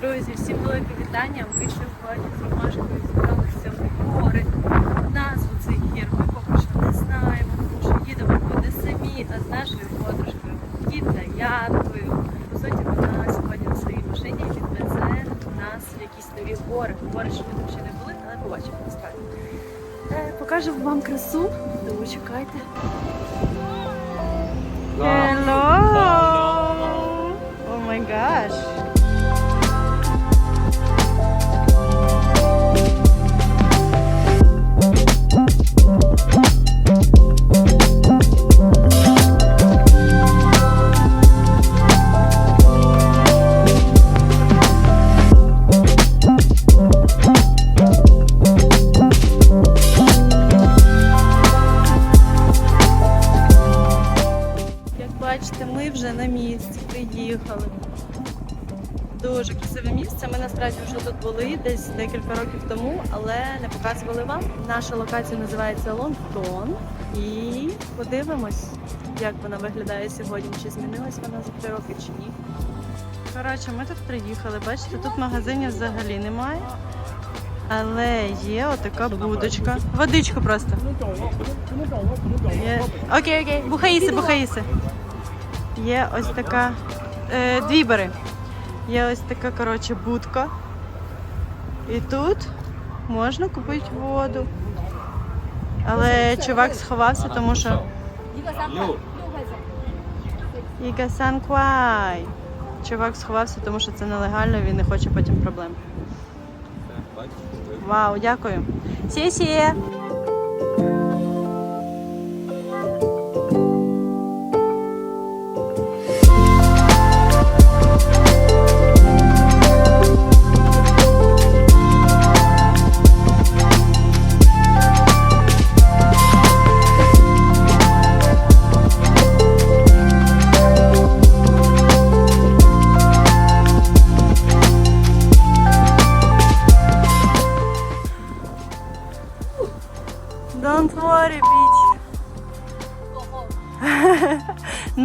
Друзі, всім велике вітання. Ми сьогодні з Ромашкою зібралися в гори. Назву цих гір ми поки що не знаємо, тому що їдемо ми самі, а з нашою подружкою китаянкою. По суті, вона сьогодні на своїй машині відвезе нас якісь нові гори. Гори, що ми там ще не були, але побачимо насправді. Е, Покажемо вам красу, тому чекайте. Десь декілька років тому, але не показували вам. Наша локація називається Лонгтон. І подивимось, як вона виглядає сьогодні. Чи змінилась вона за три роки чи ні. Коротше, ми тут приїхали. Бачите, тут магазинів взагалі немає. Але є отака будочка. Водичку просто. Є... Окей, окей. Бухаїси, бухаїси. Є ось така. Е, дві бери. Є ось така, коротше, будка. І тут можна купити воду. Але чувак сховався, тому що. Іга-сан квай. Чувак сховався, тому що це нелегально, він не хоче потім проблем. Вау, дякую. Сі-сі!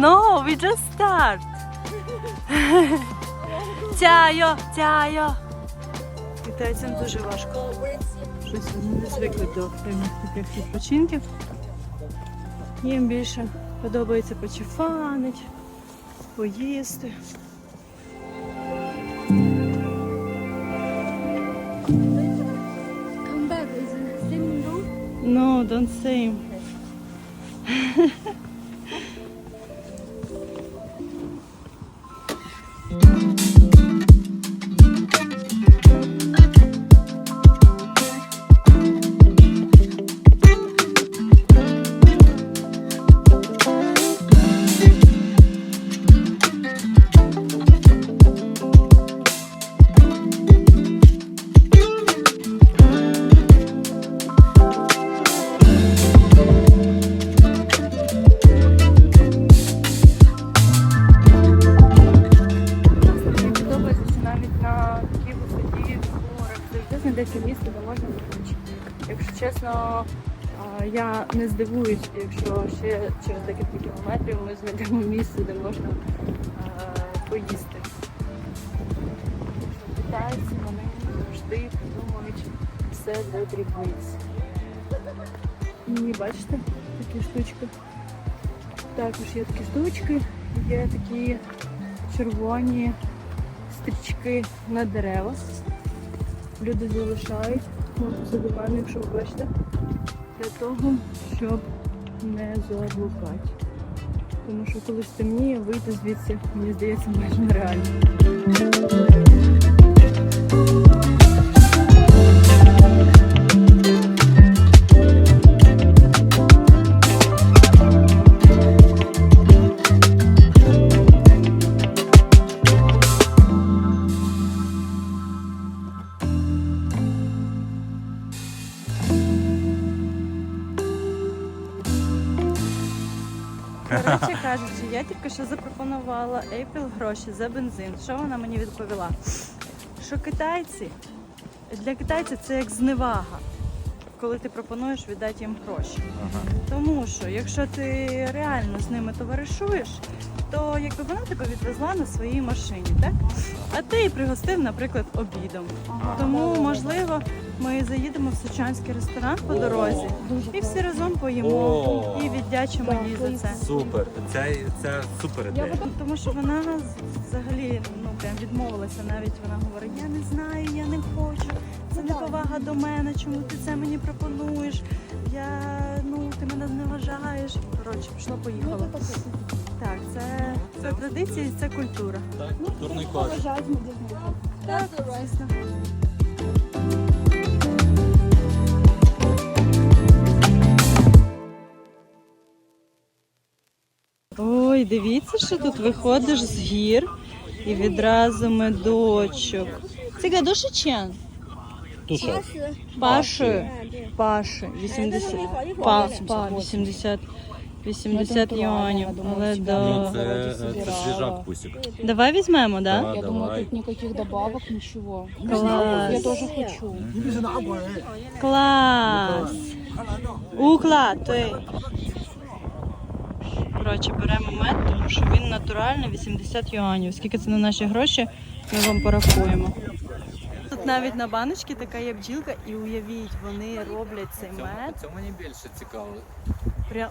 No, we just start. Тяйо, тяйо. Китайцям дуже важко. Щось вони не звикли до певних таких відпочинків. Їм більше подобається почефанить, поїсти. No, don't say. я не здивуюсь, якщо ще через декілька кілометрів ми знайдемо місце, де можна поїсти. Китайці вони завжди придумують все до дрібниць. І бачите, такі штучки. Також є такі штучки, є такі червоні стрічки на дерева. Люди залишають, можна забиваємо, якщо ви бачите, для того, щоб не заблукати. Тому що коли стемніє, вийти звідси, мені здається, майже нереально. Кажучи, я тільки що запропонувала Apple гроші за бензин. Що вона мені відповіла? Що китайці для китайців це як зневага. коли ти пропонуєш віддати їм гроші. Ага. Тому що якщо ти реально з ними товаришуєш, то якби вона тебе відвезла на своїй машині, так? А ти її пригостив, наприклад, обідом. Тому, можливо, ми заїдемо в сучанський ресторан по дорозі і всі разом поїмо О. і віддячимо їй за це. Супер. Це, це супер ідея. Тому що вона взагалі ну прям відмовилася. Навіть вона говорить: я не знаю, я не хочу. Це не повага до мене. Чому ти це мені пропонуєш? Я ну ти мене зневажаєш. Коротше, пішло, поїхало. Так, це, це традиції, це культура. Так, культурний код. Так, звісно. Ой, дивіться, що тут виходиш з гір і відразу медочок. Це гадоші чен? Туша. Паши. Паши. 80. Па, па, 80. 80 юанів. Але Ну, да. це, е, це свіжак пусік. Давай візьмемо, да? Я думаю, тут никаких добавок, ничего. Клас. Я тоже хочу. Клас! Уклад, ти. Коротше, беремо мед, тому що він натуральний 80 юанів. Скільки це на наші гроші, ми вам порахуємо. Тут навіть на баночці така є бджілка, і уявіть, вони роблять цей мед. Це мені більше цікаво. Прям.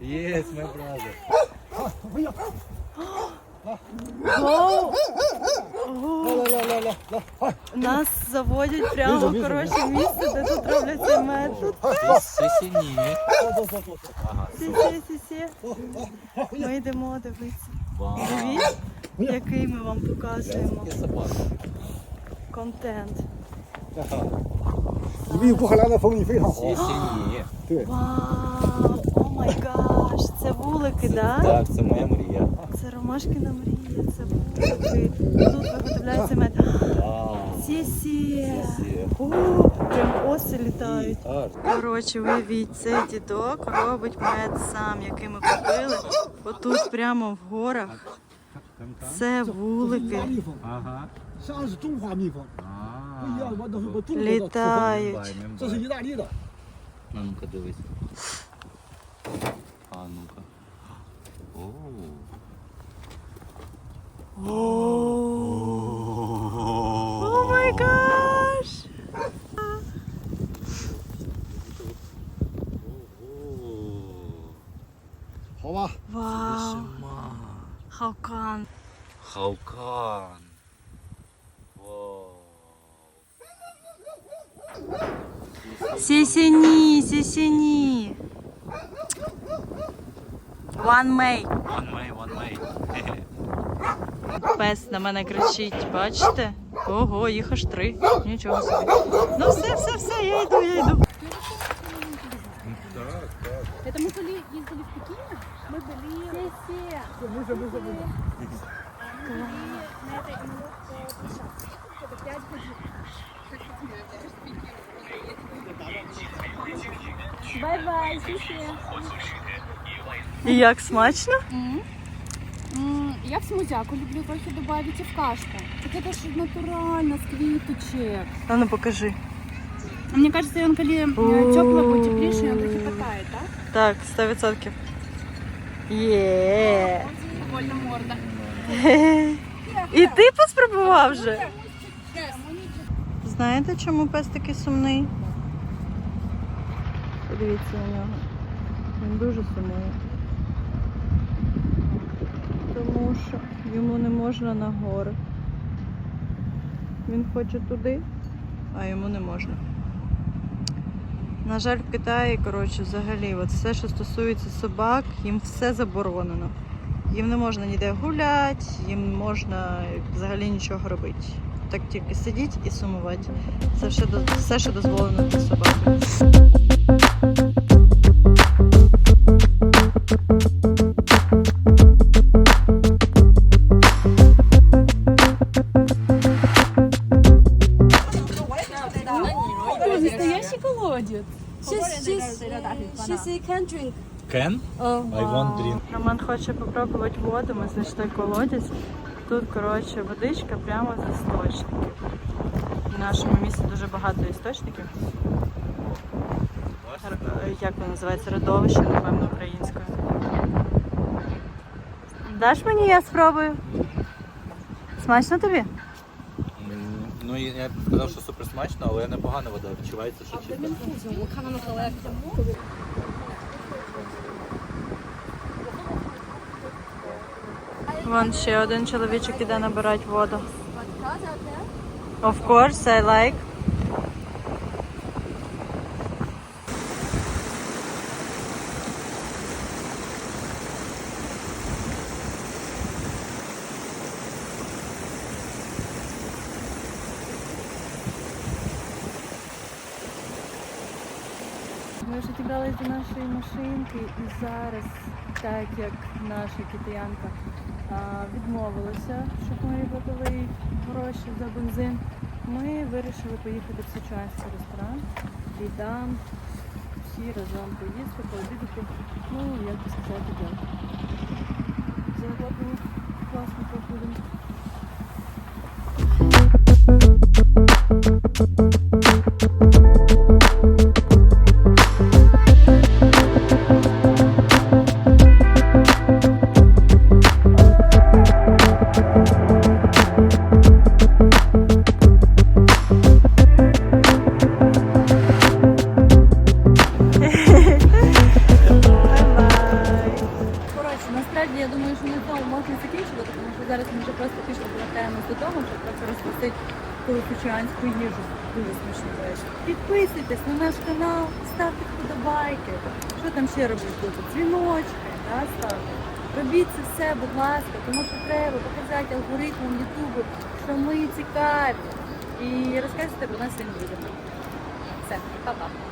Єс, мій бразер. Нас заводять прямо коротше місце, де тут робляться метод. Тут Сі-сі-ні. Сі-сі-сі-сі. Ми йдемо дивитися. Дивіться, який ми вам показуємо. Контент. Вау! Вулики, так? так? Це моя мрія. Це Ромашкина мрія, це вулики. Тут виготовляється мед. Сісі. О, прям оси літають. Коротше, вивіть, цей дідок робить мед сам, який ми купили. Отут прямо в горах. Це вулики. Ага. Літають. Це дивись. Сісіні, сісіні. One May. One way, one way. Пес на мене кричить, бачите? Ого, їх аж три. Нічого собі. Ну все, все, все, я йду, я йду. Так, так. Это мы были, ездили в Пекине? Ми були все. на этой площадке. Это 5 годин. Бай-бай. І як смачно? Я в смузяку люблю трохи добавить и в кашку. Так это же натурально, с квіточек. А ну покажи. Мне кажется, он коли О. теплый будет теплейший, он трохи потает, да? Так, 100%. Є. Довольно морда. І ти поспробував вже? Знаєте, чому пес такий сумний? Подивіться на нього. Він дуже сумує. Тому що йому не можна на гори. Він хоче туди, а йому не можна. На жаль, в Китаї, коротше, взагалі, от все, що стосується собак, їм все заборонено. Їм не можна ніде гуляти, їм можна взагалі нічого робити. Так тільки сидіть і сумувати. Це все, до- все що дозволено для собаки. Роман хоче попробувати воду, ми знайшли колодязь. Тут, коротше, водичка прямо з істочників. В нашому місті дуже багато істочників. Р- Як воно називається? Родовище, напевно, українською. Даш мені, я спробую. Смачно тобі? Ну я б сказав, що супер смачно, але непогана вода. Відчувається, що чисто. Вон ще один чоловічок іде набирати воду. Of course, I like. Ми вже дібрались до нашої машинки і зараз, так як наша китаянка а, відмовилася, щоб ми платили гроші за бензин, ми вирішили поїхати в Сучанський ресторан і там всі разом поїсти, пообідати, ну, як би сказати, дякую. Загалом класно походимо. Ту сучанську їжу. Дуже смачно речі. Підписуйтесь на наш канал, ставте вподобайки. Що там ще робити? Дзвіночки, да, ставте. Робіть це все, будь ласка, тому що треба показати алгоритмам Ютубу, що ми цікаві. І розказуйте про нас всім людям. Все, па-па.